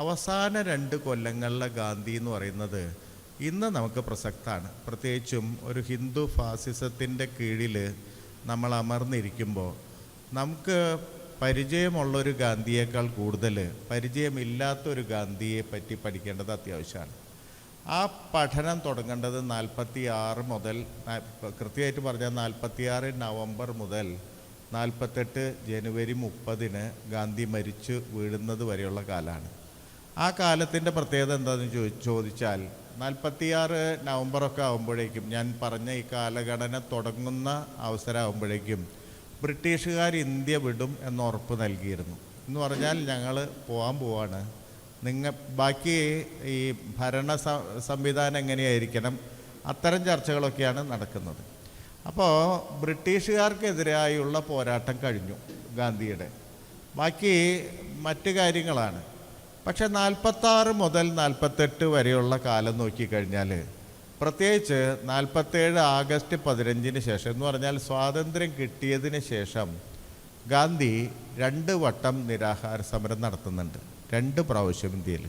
അവസാന രണ്ട് കൊല്ലങ്ങളിലെ ഗാന്ധി എന്ന് പറയുന്നത് ഇന്ന് നമുക്ക് പ്രസക്തമാണ് പ്രത്യേകിച്ചും ഒരു ഹിന്ദു ഫാസിസത്തിന്റെ കീഴിൽ നമ്മൾ അമർന്നിരിക്കുമ്പോൾ നമുക്ക് പരിചയമുള്ളൊരു ഗാന്ധിയേക്കാൾ കൂടുതൽ പരിചയമില്ലാത്തൊരു ഗാന്ധിയെ പറ്റി പഠിക്കേണ്ടത് അത്യാവശ്യമാണ്. ആ പഠനം തുടങ്ങേണ്ടത് നാൽപ്പത്തി ആറ് മുതൽ കൃത്യമായിട്ട് പറഞ്ഞാൽ നാൽപ്പത്തി ആറ് നവംബർ മുതൽ നാൽപ്പത്തെട്ട് ജനുവരി മുപ്പതിന് ഗാന്ധി മരിച്ചു വീഴുന്നത് വരെയുള്ള കാലമാണ്. ആ കാലത്തിന്റെ പ്രത്യേകത എന്താണെന്ന് ചോ ചോദിച്ചാൽ നാൽപ്പത്തിയാറ് നവംബറൊക്കെ ആകുമ്പോഴേക്കും ഞാൻ പറഞ്ഞ ഈ കാലഘടന തുടങ്ങുന്ന അവസരമാകുമ്പോഴേക്കും ബ്രിട്ടീഷുകാർ ഇന്ത്യ വിടും എന്ന് ഉറപ്പ് നൽകിയിരുന്നു. എന്ന് പറഞ്ഞാൽ ഞങ്ങൾ പോകാൻ പോവാണ്. നിങ്ങൾ ബാക്കി ഈ ഭരണ സംവിധാനം എങ്ങനെയായിരിക്കണം അത്തരം ചർച്ചകളൊക്കെയാണ് നടക്കുന്നത്. അപ്പോൾ ബ്രിട്ടീഷുകാർക്കെതിരായുള്ള പോരാട്ടം കഴിഞ്ഞു ഗാന്ധിയുടെ. ബാക്കി മറ്റ് കാര്യങ്ങളാണ്. പക്ഷെ നാൽപ്പത്താറ് മുതൽ നാൽപ്പത്തെട്ട് വരെയുള്ള കാലം നോക്കിക്കഴിഞ്ഞാൽ പ്രത്യേകിച്ച് നാൽപ്പത്തേഴ് ആഗസ്റ്റ് പതിനഞ്ചിന് ശേഷം എന്ന് പറഞ്ഞാൽ സ്വാതന്ത്ര്യം കിട്ടിയതിന് ശേഷം ഗാന്ധി രണ്ട് വട്ടം നിരാഹാര സമരം നടത്തുന്നുണ്ട്. രണ്ട് പ്രാവശ്യം ഇന്ത്യയിൽ.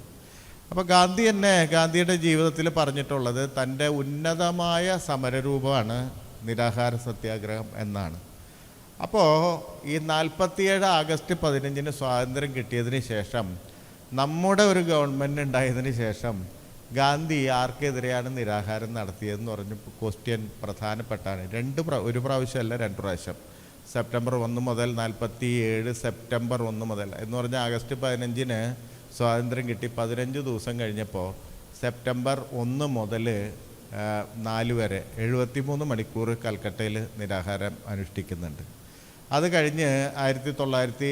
അപ്പോൾ ഗാന്ധി തന്നെ ഗാന്ധിയുടെ ജീവിതത്തിൽ പറഞ്ഞിട്ടുള്ളത് തന്റെ ഉന്നതമായ സമരരൂപമാണ് നിരാഹാര സത്യാഗ്രഹം എന്നാണ്. അപ്പോൾ ഈ നാൽപ്പത്തിയേഴ് ആഗസ്റ്റ് പതിനഞ്ചിന് സ്വാതന്ത്ര്യം കിട്ടിയതിന് ശേഷം നമ്മുടെ ഒരു ഗവൺമെന്റ് ഉണ്ടായതിന് ശേഷം ഗാന്ധി ആർക്കെതിരെയാണ് നിരാഹാരം നടത്തിയതെന്ന് പറഞ്ഞ് ക്വസ്റ്റ്യൻ പ്രധാനപ്പെട്ടാണ്. രണ്ട് പ്ര ഒരു പ്രാവശ്യമല്ല രണ്ട് പ്രാവശ്യം. സെപ്റ്റംബർ ഒന്ന് മുതൽ നാൽപ്പത്തി ഏഴ് സെപ്റ്റംബർ ഒന്ന് മുതൽ. എന്ന് പറഞ്ഞാൽ ആഗസ്റ്റ് പതിനഞ്ചിന് സ്വാതന്ത്ര്യം കിട്ടി. പതിനഞ്ച് ദിവസം കഴിഞ്ഞപ്പോൾ സെപ്റ്റംബർ ഒന്ന് മുതൽ നാല് വരെ എഴുപത്തിമൂന്ന് മണിക്കൂർ കൽക്കട്ടയിൽ നിരാഹാരം അനുഷ്ഠിക്കുന്നുണ്ട്. അത് കഴിഞ്ഞ് ആയിരത്തി തൊള്ളായിരത്തി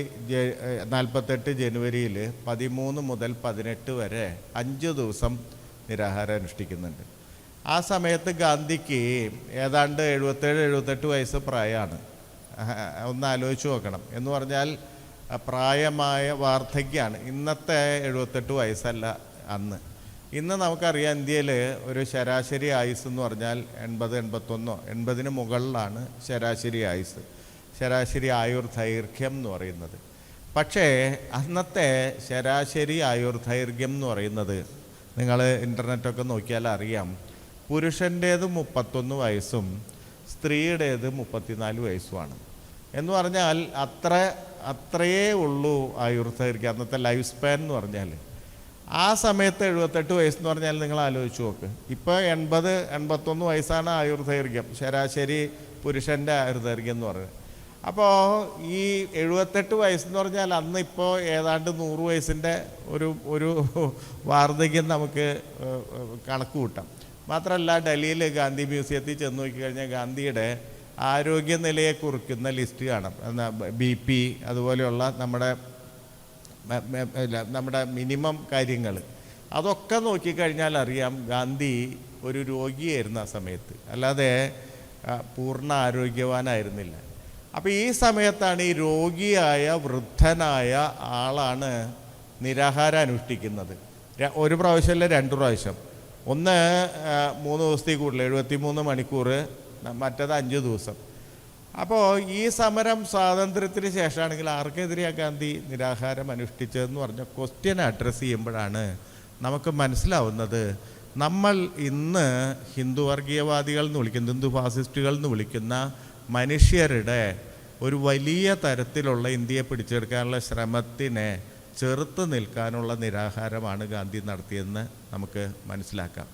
നാൽപ്പത്തെട്ട് ജനുവരിയിൽ പതിമൂന്ന് മുതൽ പതിനെട്ട് വരെ അഞ്ച് ദിവസം നിരാഹാരം അനുഷ്ഠിക്കുന്നുണ്ട്. ആ സമയത്ത് ഗാന്ധിക്ക് ഏതാണ്ട് എഴുപത്തേഴ് എഴുപത്തെട്ട് വയസ്സ് പ്രായമാണ്. ഒന്ന് ആലോചിച്ച് നോക്കണം. എന്ന് പറഞ്ഞാൽ പ്രായമായ വാർദ്ധക്യമാണ് ഇന്നത്തെ എഴുപത്തെട്ട് വയസ്സല്ല അന്ന്. ഇന്ന് നമുക്കറിയാം ഇന്ത്യയിൽ ഒരു ശരാശരി ആയുസ് എന്ന് പറഞ്ഞാൽ എൺപത് എൺപത്തൊന്നോ എൺപതിന് മുകളിലാണ് ശരാശരി ആയുസ് ശരാശരി ആയുർ ദൈർഘ്യം എന്ന് പറയുന്നത്. പക്ഷേ അന്നത്തെ ശരാശരി ആയുർ ദൈർഘ്യം എന്ന് പറയുന്നത് നിങ്ങൾ ഇന്റർനെറ്റൊക്കെ നോക്കിയാൽ അറിയാം. പുരുഷന്റേത് മുപ്പത്തൊന്ന് വയസ്സും സ്ത്രീയുടേത് മുപ്പത്തിനാല് വയസ്സുമാണ്. എന്ന് പറഞ്ഞാൽ അത്ര അത്രയേ ഉള്ളൂ ആയുർദൈർഘ്യം അന്നത്തെ ലൈഫ് സ്പാൻ എന്ന് പറഞ്ഞാൽ. ആ സമയത്ത് എഴുപത്തെട്ട് വയസ്സെന്ന് പറഞ്ഞാൽ നിങ്ങൾ ആലോചിച്ച് നോക്ക്. ഇപ്പോൾ എൺപത് എൺപത്തൊന്ന് വയസ്സാണ് ആയുർദൈർഘ്യം ശരാശരി പുരുഷന്റെ ആയുർദൈർഘ്യം എന്ന് പറയുന്നത്. അപ്പോൾ ഈ എഴുപത്തെട്ട് വയസ്സെന്ന് പറഞ്ഞാൽ അന്ന് ഇപ്പോൾ ഏതാണ്ട് നൂറ് വയസ്സിന്റെ ഒരു ഒരു വാർദ്ധക്യം നമുക്ക് കണക്ക് കൂട്ടാം. മാത്രമല്ല ഡൽഹിയിൽ ഗാന്ധി മ്യൂസിയത്തിൽ ചെന്ന് നോക്കിക്കഴിഞ്ഞാൽ ഗാന്ധിയുടെ ആരോഗ്യനിലയെ കുറിക്കുന്ന ലിസ്റ്റ് കാണാം. ബി പി അതുപോലെയുള്ള നമ്മുടെ നമ്മുടെ മിനിമം കാര്യങ്ങൾ. അതൊക്കെ നോക്കിക്കഴിഞ്ഞാൽ അറിയാം ഗാന്ധി ഒരു രോഗിയായിരുന്നു ആ സമയത്ത്. അല്ലാതെ പൂർണ ആരോഗ്യവാനായിരുന്നില്ല. അപ്പോൾ ഈ സമയത്താണ് ഈ രോഗിയായ വൃദ്ധനായ ആളാണ് നിരാഹാരം അനുഷ്ഠിക്കുന്നത്. ഒരു പ്രാവശ്യമല്ല രണ്ട് പ്രാവശ്യം. ഒന്ന് മൂന്ന് ദിവസത്തേക്ക് കൂടുതൽ എഴുപത്തി മൂന്ന് മണിക്കൂർ മറ്റത് അഞ്ച് ദിവസം. അപ്പോൾ ഈ സമരം സ്വാതന്ത്ര്യത്തിന് ശേഷമാണെങ്കിൽ ആർക്കെതിരെയാണ് ഗാന്ധി നിരാഹാരം അനുഷ്ഠിച്ചതെന്ന് പറഞ്ഞ ക്വസ്റ്റ്യൻ അഡ്രസ്സ് ചെയ്യുമ്പോഴാണ് നമുക്ക് മനസ്സിലാവുന്നത്. നമ്മൾ ഇന്ന് ഹിന്ദു വർഗീയവാദികൾ എന്ന് വിളിക്കുന്ന ഹിന്ദു ഫാസിസ്റ്റുകൾ എന്ന് വിളിക്കുന്ന മനുഷ്യരുടെ ഒരു വലിയ തരത്തിലുള്ള ഇന്ത്യയെ പിടിച്ചെടുക്കാനുള്ള ശ്രമത്തിനെ ചെറുത്ത് നിൽക്കാനുള്ള നിരാഹാരമാണ് ഗാന്ധി നടത്തിയതെന്ന് നമുക്ക് മനസ്സിലാക്കാം.